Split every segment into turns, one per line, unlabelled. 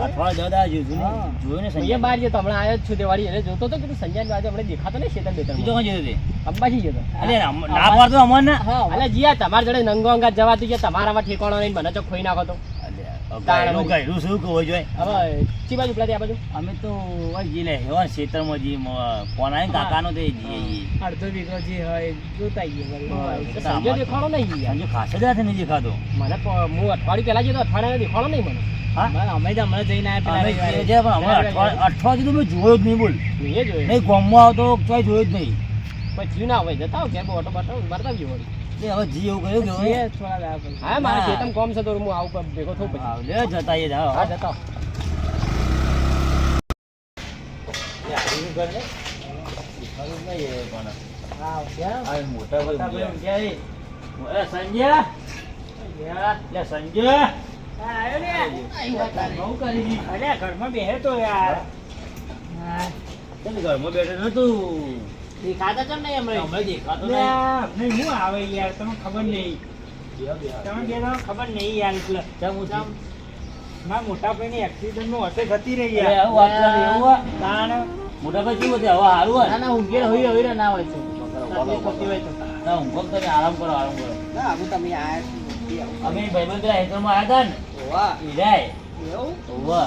અઠવાડિયા દાદા જોયું ને જોયું ને
હું
સંજય
બહાર જતો હમણાં આવ્યો જ છું તે વાળી. એને જોતો હતો કે સંજય આજે હમણાં દેખાતો નહીં શેતર બેતર
બીજો તે
અંબાજી જતો
અરે ના પાડતો અમર ને
અલે જીયા તમારા જોડે નંગો અંગાત જવાતું છે. તમારામાં ઠેકાણો નહીં બને તો ખોઈ નાખો તો.
ગાયનું ગાયનું શું કહો જોઈએ
હવે ચી બાજુ પેલા આ બાજુ?
અમે તો ઓય જી લે હેવા ખેતરમાં જી ફોન આવીને કાકાનો તે જી.
અડધો વીઘો જે હોય જોતા આવીએ
તો
સંજય નહીં યાર.
સંજુ ખાસે જ હાથે નહીં દેખાતો.
મને હું અઠવાડિયું પહેલા જતો અઠવાડિયા દેખાડો નહીં મને. અમે તો હમણાં જઈને
જે અઠવાડિયે તો મેં જોયો જ નહીં બોલ.
એ જોયું.
નહીં ગામમાં આવતો તોય જોયો જ નહીં.
પછી ના હોય જતા આવો ક્યાં ઓટો બાટો મારતા વળી.
તે હવે જી એવું કહ્યું કે હવે?
હા. મારે
હા.
ખેતરમાં કોમ છે તો હું આવું ભેગો થઉં પછી.
જતા એ જાઓ
હા. જતા.
એ એ. એ.
ઘરમાં
બેઠો નતું
દેખાતા ચમ નહીં હમણાં
હમણાં દેખાતો નહીં.
હું આવે યાર તમને ખબર નહીં. તમે બે ખબર નહીં યાર એટલે
હું?
મારા મોટા ભાઈની એક્સિડન્ટમાં હશે જતી રહી યાર.
વાત એવું હો? મોટા ભાઈ હવે સારું હોય?
ના ના ઊંઘે હોય હોય ના હોય છે
બોલો, બોલો,
હોય તો.
ના, ઊંઘો તમે આરામ કરો આરામ કરો.
ના તમે આયા
અમે ભાઈબંધ હેતરમાં આવ્યા હતા ને.
વાહ
ઈ જાય
એવું?
હોવે.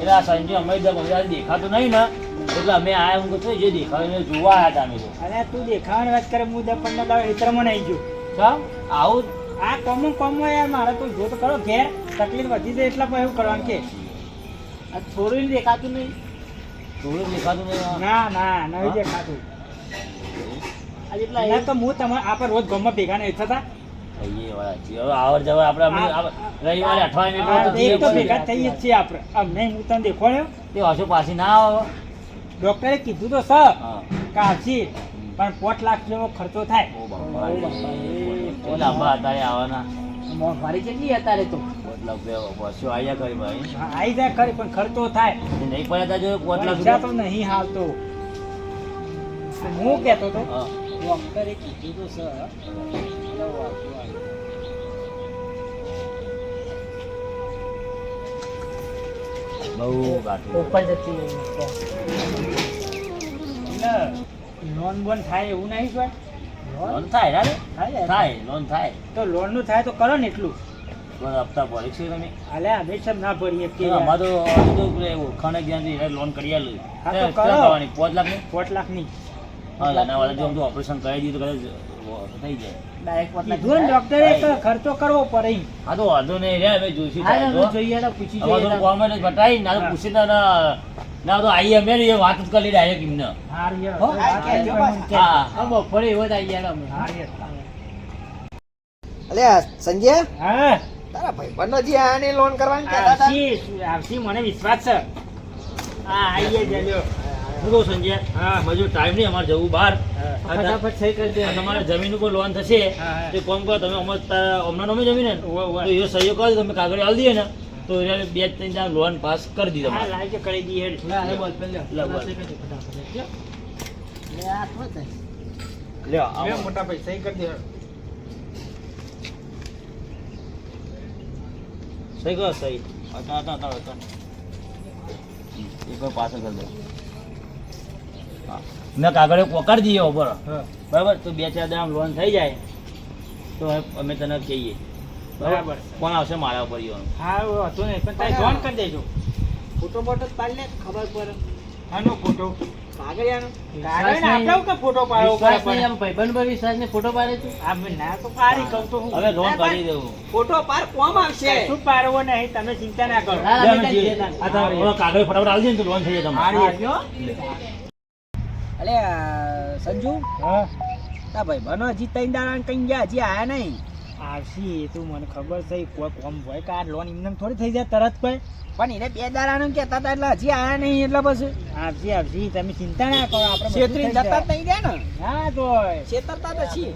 એટલે આ સંજય અમે દેખાતો દેખાતું નહીં ને. એટલે અમે આ એમ કહું જે દેખાયું જોવા આવ્યા હતા અમે તો.
અરે તું દેખાવાની વાત કરે હું દસ પંદર દાડો હેતરમાં નહીં ગયો.
ચમ? આવું?
આ કોમો કોમો યાર મારે તો જો તો કરો ઘેર તકલીફ વધી જાય એટલા પણ એવું કરવાનું કે
આ થોડું દેખાતું નહીં.
થોડું દેખાતું નહીં
ના ના નહીં દેખાતું.
આ
તો હું તમારે આપણે રોજ ગામમાં ભેગા નહીં થતા.
આવર જવર આપણે રવિવારે અઠવાડિયે
ભેગા. થઈએ જ છીએ આપણે. આમ નહીં હું તને દેખોડ્યો
તે હશો પાછી ના આવે.
ડોક્ટરે કીધું તો સર
હા.
પણ પોત લાખ જેવો ખર્ચો થાય.
લાંબા હતા આવવાના?
મોંઘવારી કેટલી અત્યારે તો?
આઈ જાય ખરી પણ ખર્ચો થાય.
નહીં પડ્યા તા જો પોત લાખ
તો નહીં હાલતો. હું કહેતો તો
ડોક્ટરે કીધું તો સર
બહુ ગાંઠું.
ઉપર જતી
લોન બોન થાય એવું નહીં સર
લોન થાય ના
થાય
થાય લોન થાય
તો લોનનું થાય તો કરો ને એટલું
હપ્તા ભરે છે તમે
અમે ના ભરીએ કે
અમારે તો તો જ્યાંથી લોન કરી આલું.
હા તો કરો.
કેટલા કરવાની? પાંચ લાખની?
પોત લાખની
હા, એના વાળા જો ઓપરેશન કરાવી દીધું કદાચ થઈ જાય
ડાયરેક્ટ
ખર્ચો કરવો પડે.
હા તો વાંધો નહીં રે જોઈશું તો.
પૂછી જોઈએ.
ગવર્મેન્ટ બતાવી ના તો પૂછી ના ના ના તો આઈ અમે એ વાત જ કરી ડાયરેક્ટ એમને.
હો, બપોરે એવો જ અમે.
સંજય?
હા.
તારા ભાઈબંધો જે આને લોન કરવાની કહેતા હતા?
આવશી મને વિશ્વાસ છે. હા આઈએ જલ્યો
હું. કહું સંજય. હજુ ટાઈમ નહીં અમારે જવું બહાર.
ફટાફટ સહી કરી દે.
તમારે જમીન ઉપર લોન થશે. તો કોમ કરો તમે હમણાં નમી જમીન ને? એ સહયોગ કરો તમે કાગળ આવી દઈએ ને તો એને બે ત્રણ ચાર લોન પાસ કરી દીધો
લાગે કરી દઈએ.
લે,
મોટા ભાઈ સહી કરી દે
સહી કરો સહી. હતા હતા હતા એક પાછળ કરી દો. મેં કાગળે પોકાડી દઈએ ઉપર બરાબર? તો બે ચાર દામ લોન થઈ જાય. તો અમે તને કહીએ.
બરાબર.
કોણ આવશે મારા ઉપર ઈવાનું?
હા હતું ને. પણ તારે જોન કરી દેજો.
ફોટો ફોટો પાડી લે ખબર પડે.
આનો ફોટો.
કાગળિયાનો.
કાગળ આપણે કે ફોટો
પાડો
પડે
નહીં, આમ ભાઈબંધ પર વિશ્વાસ નહીં, ફોટો પાડે છે
આ ના તો પાડી કહું તો હું.
હવે લોન કરી દેવું
ફોટો પાર કોમ આવશે.
શું પાડવો નહીં તમે ચિંતા ના કરો.
આ કાગળ ફટાફટ દે ને તો લોન થઈ જાય તમારે.
અલે સંજુ?
હા?
તા બનો હજી ત્રણ દાડા કઈ ગયા હજી આયા નહીં.
આવશી એ તો મને ખબર છે કોઈ કોમ હોય કે આ લોન એમને થોડી થઈ જાય તરત કોઈ.
પણ એને બે દાડાનું કહેતા હતા એટલે હજી આયા નહીં એટલે બસ
આવશી આવશી તમે ચિંતા ના કરો આપણે
છેતરી
થઈ
જતા. નહીં ગયા ને?
હા તો
છેતરતા તો છીએ.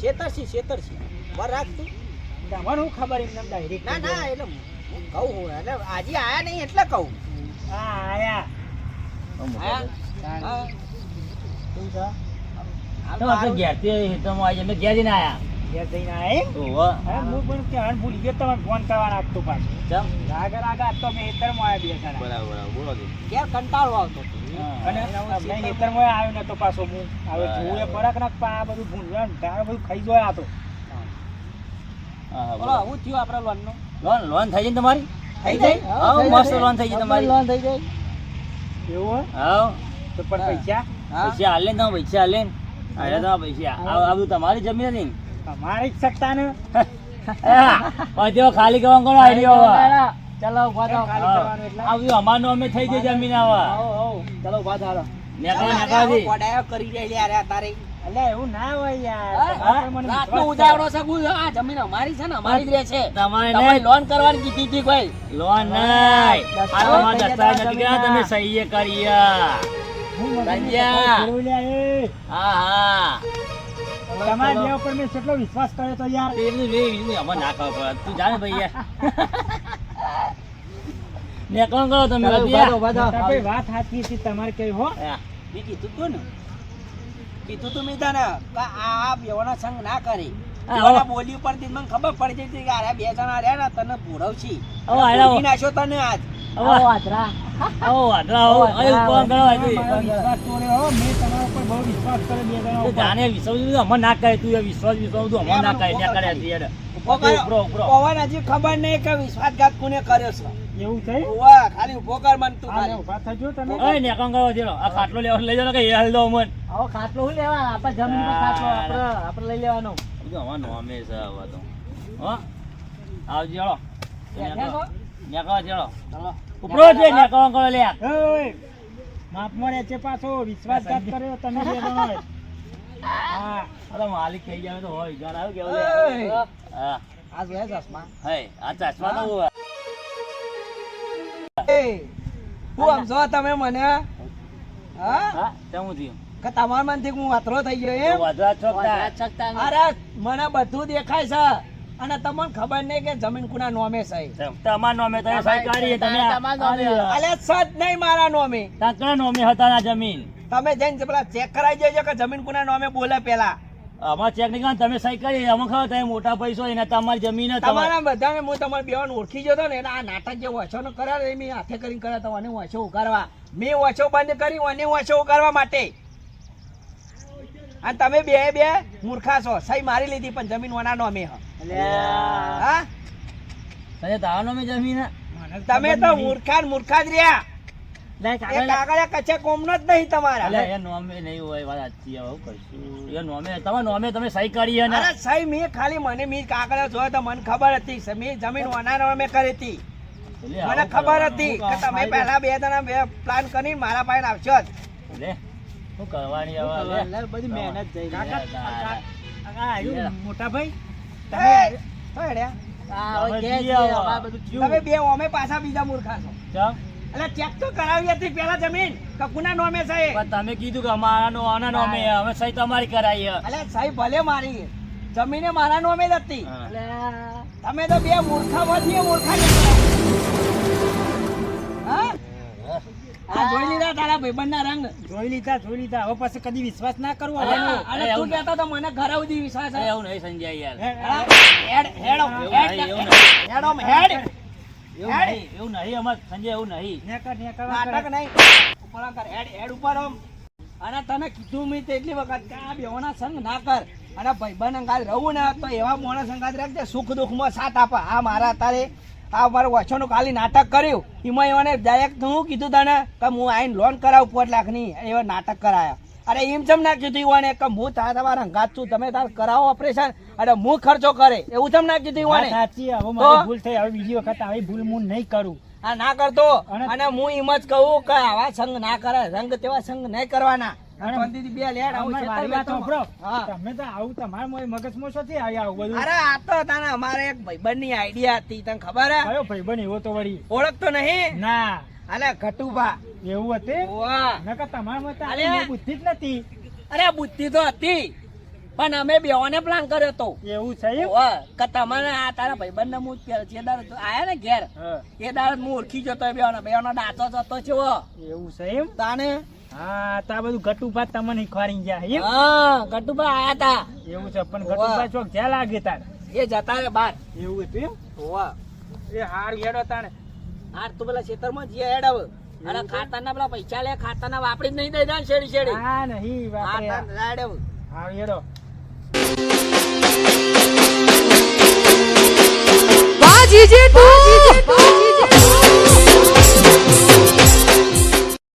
છેતરશી છેતરશી બર રાખતું
તમને હું ખબર એમને ડાયરેક્ટ
ના ના એટલે કહું હું એટલે આજે આયા નહીં એટલે કહું.
હા આયા.
લોનનું લોન
લોન થઈ જાય ને? તમારી?
થઈ જાય
મસ્ત લોન થઈ જાય તમારી.
લોન થઈ જાય
એવું
હા.
તો પણ પૈસા?
પૈસા હાલે ને તમે પૈસા હાલે હાલે તમારા પૈસા. આ આ બધું તમારી જમીન હતી
તમારી જ ને
પછી ખાલી કરવાનું કોનો આઈડિયો?
ચલો ઊભા થાઓ.
ખાલી કરવાનું એટલે.
આ બધું અમારનું અમે થઈ જાય જમીન
આવા. ચલો ઊભા થાઓ.
નેકળો નેકળો
કરી જાય તારે.
અલ્યા એવું ના હોય યાર. તમારે મને
રાતનો
વિશ્વાસ
છે. ગુલ આ જમીન અમારી છે ને અમારી જ રહે છે.
તમારે
તમારે લોન કરવાની કીધી હતી કોઈ?
લોન નહીં. આ તમારા દસ્તાવેજ નથી. કર્યા, તમે સહીએ કરી
હું મગજની
સંજ્ઞા.
સફાઈ ફેરવી લ્યા એ.
હા હા.
તમારા બે ઉપર મેં કેટલો વિશ્વાસ કર્યો તો યાર.
બીજું ના ખબર તું જાણે ભાઈ યાર. કરો તમે.
ઊભા થાઓ.
મોટાભાઈ, વાત સાચી હતી તમારે કઈ હો?
બીજી તું ને. કીધું તું મેં તને કે આ બેવાના સંગ ના કરી. બોલી ઉપરથી મને ખબર પડી જતી કે આ બે જણા રહ્યા ને તને ભૂરવશી નાખ્યો તને આજ. ખબર નહીં કે વિશ્વાસઘાત કોને કર્યો છે.
એવું થઈ
ઉવ્વા, ખાલી ઊભો કર મન તું ખાલી
ઊભા થજો તમે
ઓય ચલો. આ ખાટલો લેવા લઈ જાઓ ને કે એ હાલ દો અમને.
આવો ખાટલો શું લેવા આપણે જમીન પર ખાટલો આપણે આપણે લઈ લેવાનો
બધું અમારે નોમે છે હવે તો. હો? આવજો.
બેઠા છો?
નેકળો ચલો. ઉપરો છે નેકળો કરો લે
ઓય, માપ મળે છે પાછો વિશ્વાસઘાત કર્યો તમે બે જણાએ. હા
અરે માલિક થઈ જાય તો હોય ઘર આવ્યું કેવું હા
આ જોયા ચશ્મા?
હે આ ચશ્મા તો હું.
સમજો તમે મને હા?
હા થયું.
કે તમારા માંથી હું વાતરો થઈ ગયો એમ? અરે મને બધું દેખાય છે. અને તમને ખબર નહીં કે જમીન કુના નોમે છે.
તમાર નોમે તમે સહી કરી તમે
અલે સજ નહીં મારા નોમે.
તાકડા નોમે હતા ના જમીન.
તમે જઈને પેલા ચેક કરાવી જજો કે જમીન કુના નોમે બોલે પેલા.
અમાર ચેક કરવા તમે સહી કરી અમે ખબર તમે મોટા પૈસો એના તમારી જમીન તમારા
બધાને હું તમારે બેવાને ઓળખી જતો ને આ નાટક જે વાંચો નો કરાવે એ મેં હાથે કરીને કર્યા તો અને વાંચો ઉગારવા. મેં વાંચો બંધ કરી અને વાંચો ઉગારવા માટે. અને તમે બે બે મૂર્ખા છો. સહી મારી લીધી પણ જમીન હા.
તને તારા નોમે જમીન
તમે તો મૂર્ખા મૂર્ખા જ રહ્યા. મને મી કાગળિયા જોયો તો મને ખબર હતી. સ- મેં જમીન વાના નોમે કરી હતી.
લે,
મને
આવું
ખબર
કરવાનું.
હતી
હું
કે તમે પહેલા બે જણા પ્લાન કરીને મારા પાસે આવશો જ.
શું કરવાની હવે
બધી મહેનત મોટા ભાઈ?
તમે
તમે
બે ઓમે પાછા બીજા મૂર્ખા છો. એટલે ચેક તો કરાવી હતી પેલા જમીન કકુના નોમે સાહેબ?
પણ તમે કીધું કે અમારા નો આના નોમે હવે સહી તમારી કરાઈ
એટલે સહી ભલે મારી. જમીને મારા નોમે જ હતી.
હા.
તમે તો બે મૂર્ખા વધીએ મૂર્ખા. હા? આ જોઈ લીધા તારા ભાઈબંધના રંગ?
જોઈ લીધા જોઈ લીધા. હવે પછી કદી વિશ્વાસ ના કરવો
અને તું કહેતો તો મને ઘરે સુધી વિશ્વાસ
એવું નહીં સંજય યાર.
હે,
હેડ હેડ
નહીં, એવું નહીં.
હેડો હેડ.
એવું. નહીં એવું નહીં અમાર સંજય એવું નહીં.
નેકર, નેકર,
નાટક. નહીં. ઉપર કર હેડ હેડ ઉપર આમ. અને તને કીધું મેં તેટલી વખત કે આ સંગ ના કર. અને ભાઈબંધ અંગાત રહું ને તો એવા મોણા સંગાત રાખજે સુખ દુઃખમાં સાથ આપે. આ મારા તારે આ મારું વચોનું ખાલી નાટક કર્યું. એમાં એવાને ડાયરેક્ટ હું કીધું તને કે હું આઈને લોન કરાવું પાંચ લાખની એવા નાટક કરાયા. અરે એમ ચમ ના કીધું ઈવાને કે હું તારા તમારા અંગાત છું તમે તાર કરાવો ઓપરેશન અને હું ખર્ચો કરે એવું ચમ ના કીધું
વાત સાચી હવે મારી ભૂલ થઈ હવે બીજી વખત આવી ભૂલ હું નહીં કરું.
આ ના કરતો.
અને-
હું એમ જ કહું કે આવા સંગ ના કરે રંગ તેવા સંગ નહીં કરવાના. ઓળખતો નહીં?
ના.
અલે ઘટુભા.
એવું હતું? નકર
તમારા
મત બુદ્ધિ જ નથી.
અરે બુદ્ધિ તો હતી. પણ અમે બેઓને પ્લાન કર્યો તો.
એવું છે
કે તમારે આ તારા ભાઈબંધને હું પેલા જે દાડે આયા ને ઘેર
હા,
એ દાડે હું ઓળખી જતો બેઓને બેઓનો દાંતો જતો છે.
એવું છે એમ?
તાને?
હા તા બધું ગટુભા તમને ખોરી ગયા એમ?
હા ગટુભા આયા તા.
એવું છે પણ ગટુભા ચોક જ્યાં લાગે તાર.
એ જતા રે બાર.
એવું હતું એમ?
હોવા
એ હાર હેડો તાણે.
હાર તો પેલા ખેતરમાં હેડ આવે અને ખાતાના પેલા પૈસા લે ખાતાના વાપરી જ નહીં દઈ દે શેડી શેડી.
હા નહીં બાપરે
રાડ આવ
હા હેડો.
વાહ જીજી તું